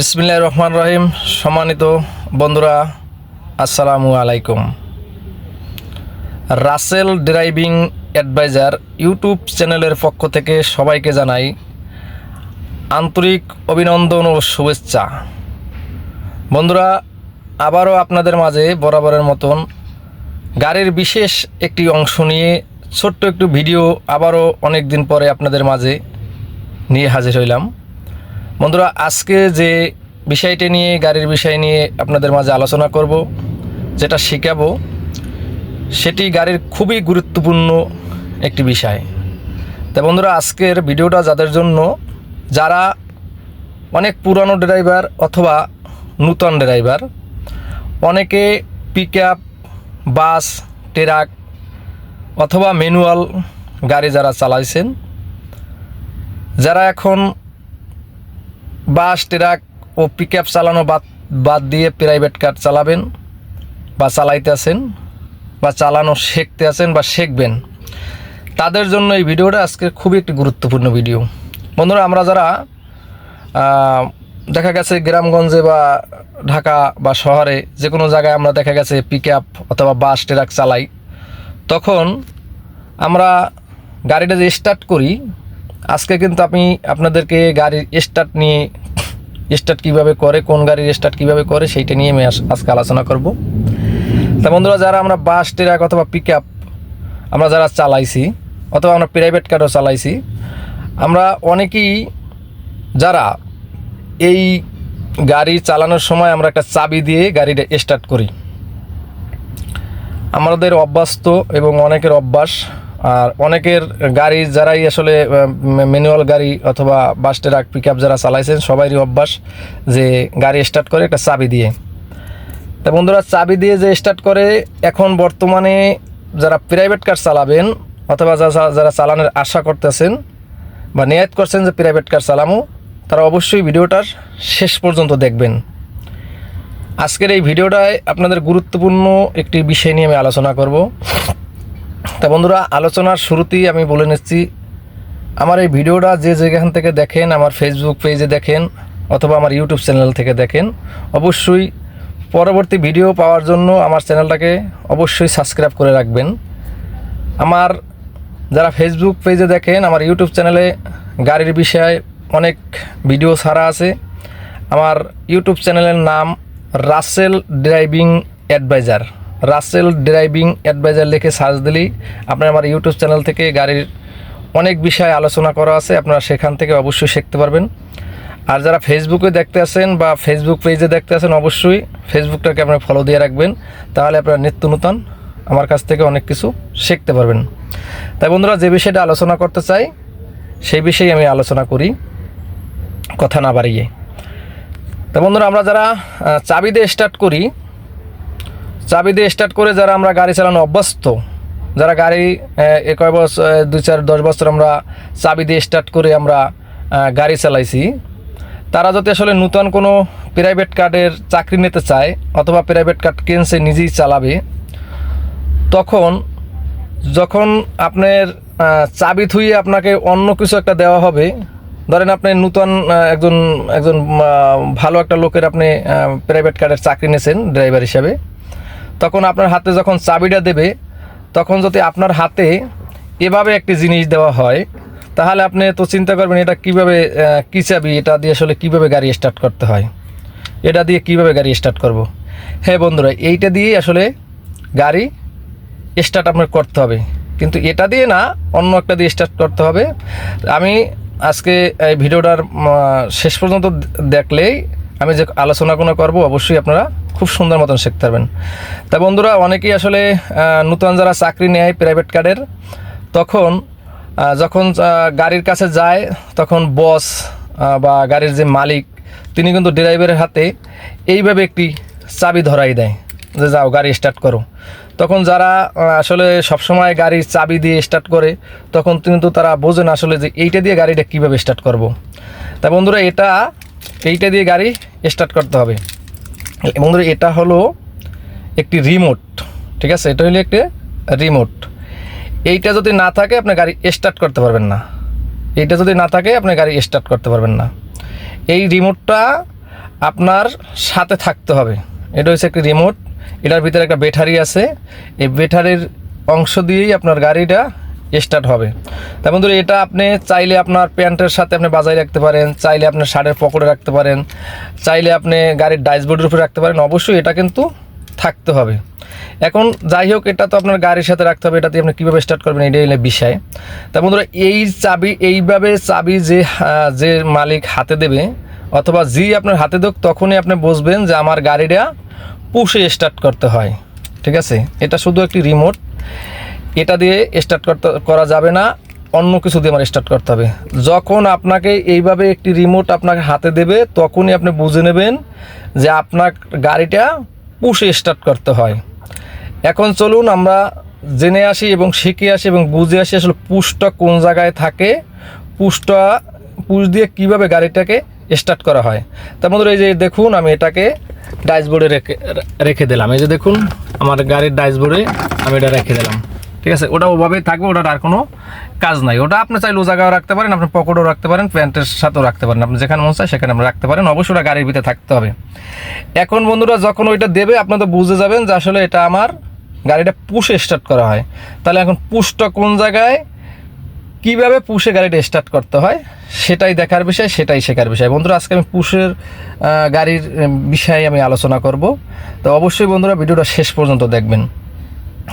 বিসমিল্লাহ রহমান রহিম। সম্মানিত বন্ধুরা, আসসালামু আলাইকুম। রাসেল ড্রাইভিং অ্যাডভাইজার ইউটিউব চ্যানেলের পক্ষ থেকে সবাইকে জানাই আন্তরিক অভিনন্দন ও শুভেচ্ছা। বন্ধুরা, আবারও আপনাদের মাঝে বরাবরের মতন গাড়ির বিশেষ একটি অংশ নিয়ে ছোট্ট একটু ভিডিও আবারও অনেক দিন পরে আপনাদের মাঝে নিয়ে হাজির হইলাম। বন্ধুরা, আজকে যে বিষয়টি নিয়ে, গাড়ির বিষয় নিয়ে আপনাদের মাঝে আলোচনা করব, যেটা শেখাবো, সেটি গাড়ির খুবই গুরুত্বপূর্ণ একটি বিষয়। তা বন্ধুরা, আজকের ভিডিওটা যাদের জন্য, যারা অনেক পুরানো ড্রাইভার অথবা নূতন ড্রাইভার, অনেকে পিক বাস ট্রাক অথবা ম্যানুয়াল গাড়ি যারা চালাইছেন, যারা এখন বাস, ট্রাক ও পিক চালানো বাদ বাদ দিয়ে প্রাইভেট কার চালাবেন বা চালাইতে আছেন বা চালানো শিখতে আছেন বা শিখবেন। তাদের জন্য এই ভিডিওটা আজকে খুবই একটি গুরুত্বপূর্ণ ভিডিও। বন্ধুরা, আমরা যারা দেখা গেছে গ্রামগঞ্জে বা ঢাকা বা শহরে যে কোনো জায়গায় আমরা দেখা গেছে পিক অথবা বাস, ট্রাক চালাই, তখন আমরা গাড়িটা যে স্টার্ট করি, আজকে কিন্তু আমি আপনাদেরকে গাড়ির স্টার্ট নিয়ে স্টার্ট কীভাবে করে, কোন গাড়ির স্টার্ট কীভাবে করে, সেইটা নিয়ে আমি আজকে আলোচনা করব। তা বন্ধুরা, যারা আমরা বাস ট্রাক অথবা পিক আপ আমরা যারা চালাইছি, অথবা আমরা প্রাইভেট কারও চালাইছি, আমরা অনেকেই যারা এই গাড়ি চালানোর সময় আমরা একটা চাবি দিয়ে গাড়িটা স্টার্ট করি। আমাদের অভ্যাস তো এবং অনেকের অভ্যাস আর অনেকের গাড়ি যারাই আসলে ম্যানুয়াল গাড়ি অথবা বাস ট্রাক পিক আপ যারা চালাইছেন সবারই অভ্যাস যে গাড়ি স্টার্ট করে একটা চাবি দিয়ে। তা বন্ধুরা, চাবি দিয়ে যে স্টার্ট করে, এখন বর্তমানে যারা প্রাইভেট কার চালাবেন অথবা যারা যারা চালানোর আশা করতেছেন বা নিয়াত করছেন যে প্রাইভেট কার চালামো, তারা অবশ্যই ভিডিওটার শেষ পর্যন্ত দেখবেন। আজকের এই ভিডিওটায় আপনাদের গুরুত্বপূর্ণ একটি বিষয় নিয়ে আমি আলোচনা করব। তা বন্ধুরা, আলোচনার শুরুতেই আমি বলে নিচ্ছি, আমার এই ভিডিওটা যে যেখান থেকে দেখেন, আমার ফেসবুক পেজে দেখেন, অথবা আমার ইউটিউব চ্যানেল থেকে দেখেন, অবশ্যই পরবর্তী ভিডিও পাওয়ার জন্য আমার চ্যানেলটাকে অবশ্যই সাবস্ক্রাইব করে রাখবেন। আমার যারা ফেসবুক পেজে দেখেন, আমার ইউটিউব চ্যানেলে গাড়ির বিষয়ে অনেক ভিডিও ছাড়া আছে। আমার ইউটিউব চ্যানেলের নাম Rasel driving adviser Rasel driving adviser লিখে সার্চ দিলেই আপনার আমার ইউটিউব চ্যানেল থেকে গাড়ির অনেক বিষয়ে আলোচনা করা আছে, আপনারা সেখান থেকে অবশ্যই শিখতে পারবেন। আর যারা ফেসবুকে দেখতে আছেন বা ফেসবুক পেজে দেখতে আছেন, অবশ্যই ফেসবুকটাকে আপনারা ফলো দিয়ে রাখবেন, তাহলে আপনারা নিত্য নূতন আমার কাছ থেকে অনেক কিছু শিখতে পারবেন। তাই বন্ধুরা, যে বিষয়টা আলোচনা করতে চাই, সেই বিষয়ে আমি আলোচনা করি, কথা না বাড়িয়ে। তা বন্ধুরা, আমরা যারা চাবি দিয়ে স্টার্ট করি চাবি দিয়ে স্টার্ট করে যারা আমরা গাড়ি চালানো অভ্যস্ত যারা গাড়ি আহ, এ কয় বছর দুই চার দশ বছর আমরা চাবি দিয়ে স্টার্ট করে আমরা গাড়ি চালাইছি তারা যদি আসলে নূতন কোনো প্রাইভেট কার্ডের চাকরি নিতে চায় অথবা প্রাইভেট কার্ড কিনছে নিজেই চালাবে তখন যখন আপনার চাবি থুইয়ে আপনাকে অন্য কিছু একটা দেওয়া হবে ধরেন আপনি নূতন একজন একজন ভালো একটা লোকের আপনি প্রাইভেট কার্ডের চাকরি নিয়েছেন ড্রাইভার হিসাবে তখন আপনার হাতে যখন চাবিটা দেবে, তখন যদি আপনার হাতে এভাবে একটি জিনিস দেওয়া হয়, তাহলে আপনি তো চিন্তা করবেন এটা কীভাবে কী চাবি, এটা দিয়ে আসলে কীভাবে গাড়ি স্টার্ট করতে হয়? এটা দিয়ে কীভাবে গাড়ি স্টার্ট করব? হ্যাঁ বন্ধুরা, এইটা দিয়েই আসলে গাড়ি স্টার্ট আপনার করতে হবে। কিন্তু এটা দিয়ে না, অন্য একটা দিয়ে স্টার্ট করতে হবে। আমি আজকে এই ভিডিওটার শেষ পর্যন্ত দেখলেই আমি যে আলোচনাগুলো করব, অবশ্যই আপনারা খুব সুন্দর মতন শিখতে পারবেন তা বন্ধুরা, অনেকেই আসলে নূতন যারা চাকরি নেয় প্রাইভেট কার্ডের তখন যখন গাড়ির কাছে যায়, তখন বস বা গাড়ির যে মালিক, তিনি কিন্তু ড্রাইভারের হাতে এইভাবে একটি চাবি ধরাই দেয় যে, যাও, গাড়ি স্টার্ট করো তখন যারা আসলে সবসময় গাড়ির চাবি দিয়ে স্টার্ট করে, তখন কিন্তু তারা বোঝে না আসলে যে এইটা দিয়ে গাড়িটা কীভাবে স্টার্ট করব। তা বন্ধুরা, এটা এইটা দিয়ে গাড়ি স্টার্ট করতে হবে। বন্ধুরা, এটা হলো একটি রিমোট ঠিক আছে? এটা হলো একটি রিমোট এইটা যদি না থাকে, আপনি গাড়ি স্টার্ট করতে পারবেন না। এইটা যদি না থাকে, আপনি গাড়ি স্টার্ট করতে পারবেন না। এই রিমোটটা আপনার সাথে থাকতে হবে। এটা হচ্ছে একটি রিমোট এটার ভিতরে একটা ব্যাটারি আছে। এই ব্যাটারির অংশ দিয়েই আপনার গাড়িটা স্টার্ট হবে। তার বন্ধুরা, এটা আপনি চাইলে আপনার প্যান্টের সাথে আপনি বাজায় রাখতে পারেন, চাইলে আপনার শার্টের পকেটে রাখতে পারেন, চাইলে আপনি গাড়ির ডাইসবোর্ডের উপরে রাখতে পারেন, অবশ্যই এটা কিন্তু থাকতে হবে। এখন যাই হোক, এটা তো আপনার গাড়ির সাথে রাখতে হবে, এটাতে আপনি কীভাবে স্টার্ট করবেন, এটাই হলো বিষয়। তা বন্ধুরা, এই চাবি, এইভাবে চাবি যে যে মালিক হাতে দেবে, অথবা জি আপনার হাতে দেখ তখনই আপনি বুঝবেন যে আমার গাড়িটা পুষে স্টার্ট করতে হয়। ঠিক আছে? এটা শুধু একটি রিমোট এটা দিয়ে স্টার্ট করতে, করা যাবে না, অন্য কিছু দিয়ে আমার স্টার্ট করতে হবে। যখন আপনাকে এইভাবে একটি রিমোট আপনাকে হাতে দেবে, তখনই আপনি বুঝে নেবেন যে আপনার গাড়িটা পুষে স্টার্ট করতে হয়। এখন চলুন আমরা জেনে আসি এবং শিখে আসি এবং বুঝে আসি আসলে পুশটা কোন জায়গায় থাকে পুশটা পুশ দিয়ে কীভাবে গাড়িটাকে স্টার্ট করা হয়। তার মধ্যে এই যে দেখুন, আমি এটাকে ডাইসবোর্ডে রেখে রেখে দিলাম। এই যে দেখুন, আমার গাড়ির ডাইসবোর্ডে আমি এটা রেখে দিলাম। ঠিক আছে? ওটা ওভাবেই থাকবে, ওটার আর কোনো কাজ নাই। ওটা আপনি চাইলে ও জায়গায় রাখতে পারেন, আপনি পকেটও রাখতে পারেন, প্যান্টের সাথেও রাখতে পারেন। আপনি যেখানে মন চায় সেখানে আপনি রাখতে পারেন। অবশ্যই ওটা গাড়ির ভিতরে থাকতে হবে। এখন বন্ধুরা, যখন ওইটা দেবে, আপনি তো বুঝে যাবেন যে আসলে এটা আমার গাড়িটা পুষে স্টার্ট করা হয়। তাহলে এখন পুষটা কোন জায়গায়? কীভাবে পুষে গাড়িটা স্টার্ট করতে হয়? সেটাই দেখার বিষয়, সেটাই শেখার বিষয়। বন্ধুরা, আজকে আমি পুষের গাড়ির বিষয়ে আমি আলোচনা করব। তো অবশ্যই বন্ধুরা, ভিডিওটা শেষ পর্যন্ত দেখবেন।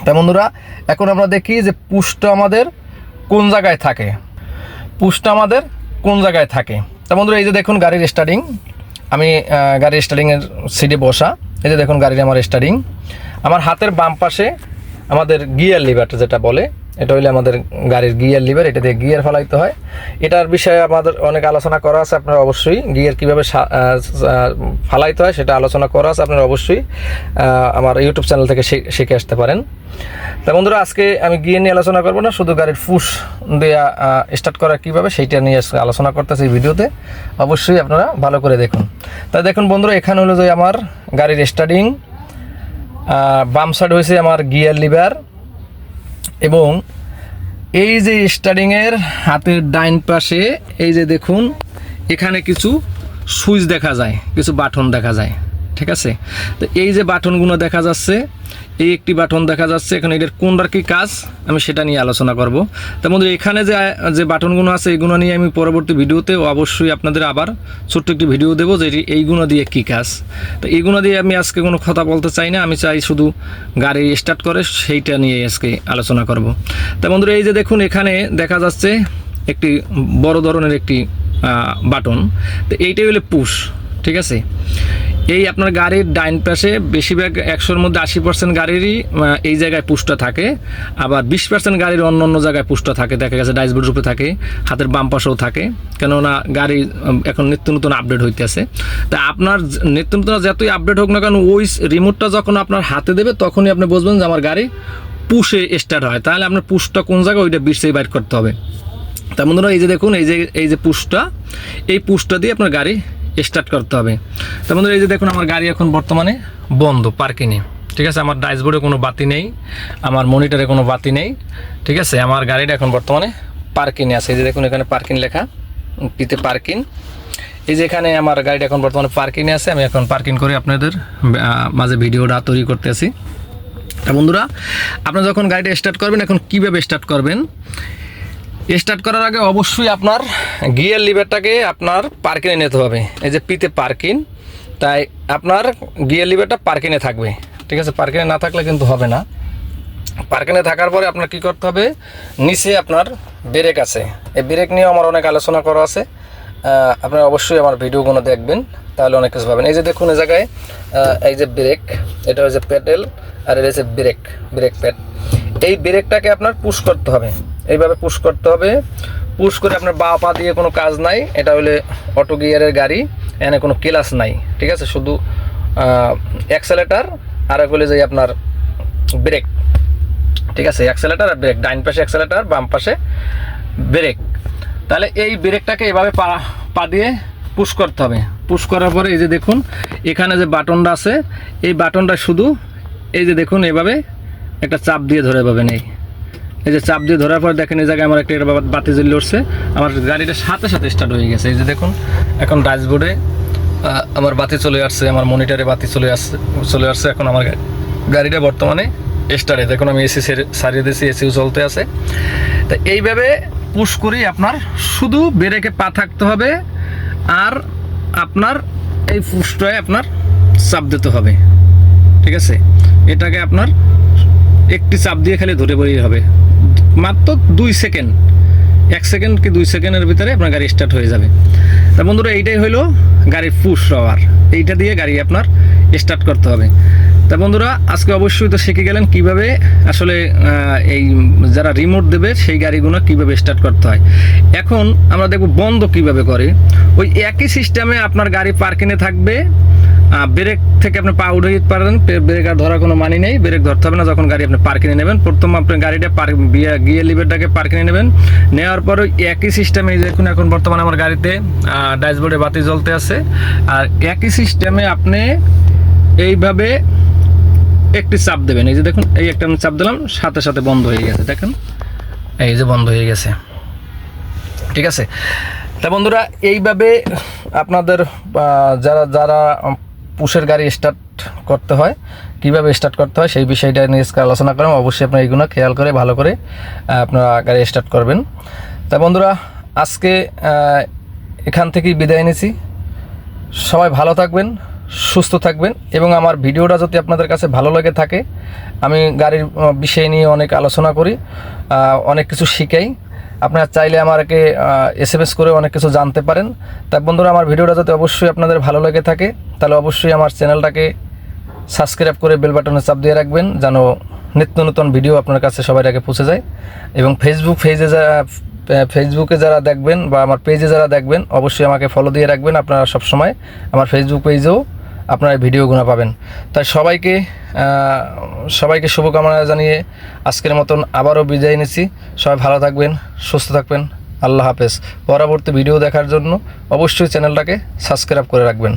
তা বন্ধুরা, এখন আমরা দেখি যে পুষটা আমাদের কোন জায়গায় থাকে। পুষটা আমাদের কোন জায়গায় থাকে। তা বন্ধুরা, এই যে দেখুন গাড়ির স্টার্টিং আমি গাড়ির স্টার্টিংয়ের সিটে বসা। এই যে দেখুন গাড়ির আমার স্টার্টিং আমার হাতের বাম পাশে আমাদের গিয়ার লিভারটা যেটা বলে এটা হইলে আমাদের গাড়ির গিয়ার লিভার এটা দিয়ে গিয়ার ফেলাইতে হয়। এটার বিষয়ে আমাদের অনেক আলোচনা করা আছে, আপনারা অবশ্যই গিয়ার কীভাবে ফালাইতে হয় সেটা আলোচনা করা আছে, আপনারা অবশ্যই আমার ইউটিউব চ্যানেল থেকে শিখে আসতে পারেন। তা বন্ধুরা, আজকে আমি গিয়ে নিয়ে আলোচনা করব না, শুধু গাড়ির ফুস দেওয়া স্টার্ট করা কীভাবে, সেইটা নিয়ে আলোচনা করতেছি এই ভিডিওতে। অবশ্যই আপনারা ভালো করে দেখুন। তাই দেখুন বন্ধুরা, এখানে হলো যে আমার গাড়ির স্টার্টিং বাম সাইড হয়েছে আমার গিয়ার লিভার এবং এই যে স্টারিংয়ের হাতের ডাইন পাশে, এই যে দেখুন, এখানে কিছু সুইচ দেখা যায়, কিছু বাটন দেখা যায়, ঠিক আছে? তো এই যে বাটনগুলো দেখা যাচ্ছে এই একটি বাটন দেখা যাচ্ছে, এখানে এটার কোনটার কি কাজ, আমি সেটা নিয়ে আলোচনা করব। তার মধ্যে এখানে যে যে বাটনগুলো আছে এইগুলো নিয়ে আমি পরবর্তী ভিডিওতে অবশ্যই আপনাদের আবার ছোট্ট একটি ভিডিও দেবো যে এইগুলো দিয়ে কি কাজ। তো এইগুলো দিয়ে আমি আজকে কোনো কথা বলতে চাই না, আমি চাই শুধু গাড়ি স্টার্ট করে সেইটা নিয়ে আজকে আলোচনা করব। তা বন্ধুরা, এই যে দেখুন, এখানে দেখা যাচ্ছে একটি বড় ধরনের একটি বাটন। তো এইটাই হলো পুশ। ঠিক আছে? এই আপনার গাড়ির ডাইন পাশে বেশিরভাগ একশোর মধ্যে আশি পার্সেন্ট গাড়িরই এই জায়গায় পুষ্টা থাকে। আবার বিশ পার্সেন্ট গাড়ির অন্য অন্য জায়গায় পুষ্টা থাকে। দেখা গেছে ডাইসবোর্ড রূপে থাকে, হাতের বাম পাশেও থাকে। কেননা গাড়ি এখন নিত্য নতুন আপডেট হইতেছে। তা আপনার নিত্য নতুন যতই আপডেট হোক না কেন, ওই রিমোটটা যখন আপনার হাতে দেবে, তখনই আপনি বুঝবেন যে আমার গাড়ি পুষে স্টার্ট হয়। তাহলে আপনার পুষটা কোন জায়গায়, ওইটা বিশে বাইর করতে হবে। তার বন্ধুরা, এই যে দেখুন, এই যে এই যে পুশটা এই পুশটা দিয়ে আপনার গাড়ি স্টার্ট করতে হবে। তার বন্ধুরা, এই যে দেখুন, আমার গাড়ি এখন বর্তমানে বন্ধ পার্কিংয়ে ঠিক আছে? আমার ডাইসবোর্ডে কোনো বাতি নেই, আমার মনিটরে কোনো বাতি নেই, ঠিক আছে? আমার গাড়িটা এখন বর্তমানে পার্কিংয়ে আছে। এই যে দেখুন, এখানে পার্কিং লেখা, পিতে পার্কিং এই যে এখানে আমার গাড়িটা এখন বর্তমানে পার্কিংয়ে আছে। আমি এখন পার্কিং করে আপনাদের মাঝে ভিডিওটা তৈরি করতেছি। তা বন্ধুরা, আপনারা যখন গাড়িটা স্টার্ট করবেন, এখন কীভাবে স্টার্ট করবেন? স্টার্ট করার আগে অবশ্যই আপনার গিয়ার লিভারটাকে আপনার পার্কিনে নিতে হবে। এই যে পিতে পার্কিং তাই আপনার গিয়ার লিভারটা পার্কিনে থাকবে। ঠিক আছে? পার্কিনে না থাকলে কিন্তু হবে না। পার্কিংয়ে থাকার পরে আপনার কি করতে হবে? নিচে আপনার ব্রেক আছে। এই ব্রেক নিয়েও আমার অনেক আলোচনা করা আছে। আহ, আপনারা অবশ্যই আমার ভিডিওগুলো দেখবেন তাহলে অনেক কিছু পাবেন। এই যে দেখুন এই জায়গায় এই যে ব্রেক এটা হচ্ছে প্যাডেল আর এটা হচ্ছে ব্রেক ব্রেক প্যাড এই ব্রেকটাকে আপনার পুশ করতে হবে। এইভাবে পুশ করতে হবে। পুশ করে আপনার বা পা দিয়ে কোনো কাজ নাই। এটা হলে অটো গিয়ারের গাড়ি এনে কোনো ক্লাস নাই। ঠিক আছে? শুধু অ্যাক্সেলেটার আর এক হলে যে আপনার ব্রেক ঠিক আছে? অ্যাক্সেলেটার আর ব্রেক ডাইন পাশে অ্যাক্সেলেটার বাম পাশে ব্রেক তাহলে এই ব্রেকটাকে এভাবে পা পা দিয়ে পুশ করতে হবে। পুশ করার পরে এই যে দেখুন, এখানে যে বাটনটা আছে, এই বাটনটা শুধু, এই যে দেখুন, এভাবে একটা চাপ দিয়ে ধরে পাবেন এই। এই যে চাপ দিয়ে ধরার পর দেখেন এই জায়গায় আমার একটা বাতি জ্বলে উঠছে। আমার গাড়িটা সাথে সাথে স্টার্ট হয়ে গেছে। এই যে দেখুন, এখন ড্যাশবোর্ডে আমার বাতি চলে আসছে, আমার মনিটরে বাতি চলে আসছে চলে আসছে। এখন আমার গাড়িটা বর্তমানে স্টারে দেখুন, আমি এসি সারিয়ে দিয়েছি এসিও চলতে আছে। তা এইভাবে পুশ করেই আপনার শুধু ব্রেকে পা থাকতে হবে, আর আপনার এই পুশটায় আপনার চাপ দিতে হবে। ঠিক আছে? এটাকে আপনার একটি চাপ দিয়ে খালি ধরে পড়েই হবে। মাত্র দুই সেকেন্ড। এক সেকেন্ড কি দুই সেকেন্ডের ভিতরে আপনার গাড়ি স্টার্ট হয়ে যাবে। তা বন্ধুরা, এইটাই হলো গাড়ির পুশ রওয়ার এইটা দিয়ে গাড়ি আপনার স্টার্ট করতে হবে। তা বন্ধুরা, আজকে অবশ্যই তো শিখে গেলেন কীভাবে আসলে এই যারা রিমোট দেবে, সেই গাড়িগুলো কীভাবে স্টার্ট করতে হয়। এখন আমরা দেখব বন্ধ কীভাবে করে। ওই একই সিস্টেমে আপনার গাড়ি পার্কিংয়ে থাকবে। ব্রেক থেকে আপনি পা উঠে দিতে পারেন। ব্রেক আর ধরার কোনো মানি নেই। ব্রেক ধরতে হবে না, যখন গাড়ি আপনি পার্কিংয়ে নেবেন। প্রথম আপনি গাড়িটা পার্ক গিয়ে লিভারটাকে পার্কিংয়ে নেবেন। নেওয়ার পর একই সিস্টেমে দেখুন এখন বর্তমানে আমার গাড়িতে ড্যাশবোর্ডে বাতি জ্বলতে আছে। আর একই সিস্টেমে আপনি এইভাবে একটি চাপ দেবেন। এই যে দেখুন, এই একটা আমি চাপ দিলাম, সাথে সাথে বন্ধ হয়ে গেছে, দেখেন। এই যে বন্ধ হয়ে গেছে। ঠিক আছে? তা বন্ধুরা, এইভাবে আপনাদের যারা যারা পুষের গাড়ি স্টার্ট করতে হয়। কীভাবে স্টার্ট করতে হয় সেই বিষয়টা নিয়ে আলোচনা করলাম অবশ্যই আপনারা এইগুলো খেয়াল করে, ভালো করে আপনারা গাড়ি স্টার্ট করবেন। তা বন্ধুরা, আজকে এখান থেকেই বিদায় নিছি। সবাই ভালো থাকবেন, সুস্থ থাকবেন এবং আমার ভিডিওটা যদি আপনাদের কাছে ভালো লেগে থাকে, আমি গাড়ির বিষয় নিয়ে অনেক আলোচনা করি অনেক কিছু শিখাই। আপনারা চাইলে আমাকে এস এম এস করে অনেক কিছু জানতে পারেন। তাই বন্ধুরা, আমার ভিডিওটা যাতে অবশ্যই আপনাদের ভালো লেগে থাকে, তাহলে অবশ্যই আমার চ্যানেলটাকে সাবস্ক্রাইব করে বেল বাটনে চাপ দিয়ে রাখবেন, যেন নিত্য নতুন ভিডিও আপনার কাছে সবার আগে পৌঁছে যায়। এবং ফেসবুক পেজে যারা ফেসবুকে যারা দেখবেন বা আমার পেজে যারা দেখবেন, অবশ্যই আমাকে ফলো দিয়ে রাখবেন আপনারা সবসময়। আমার ফেসবুক পেজেও আপনারা ভিডিওগুলো পাবেন। তাই সবাইকে সবাইকে শুভকামনা জানিয়ে আজকের মতন আবারও বিদায় নিচ্ছি। সবাই ভালো থাকবেন, সুস্থ থাকবেন। আল্লাহ হাফেজ। পরবর্তী ভিডিও দেখার জন্য অবশ্যই চ্যানেলটাকে সাবস্ক্রাইব করে রাখবেন।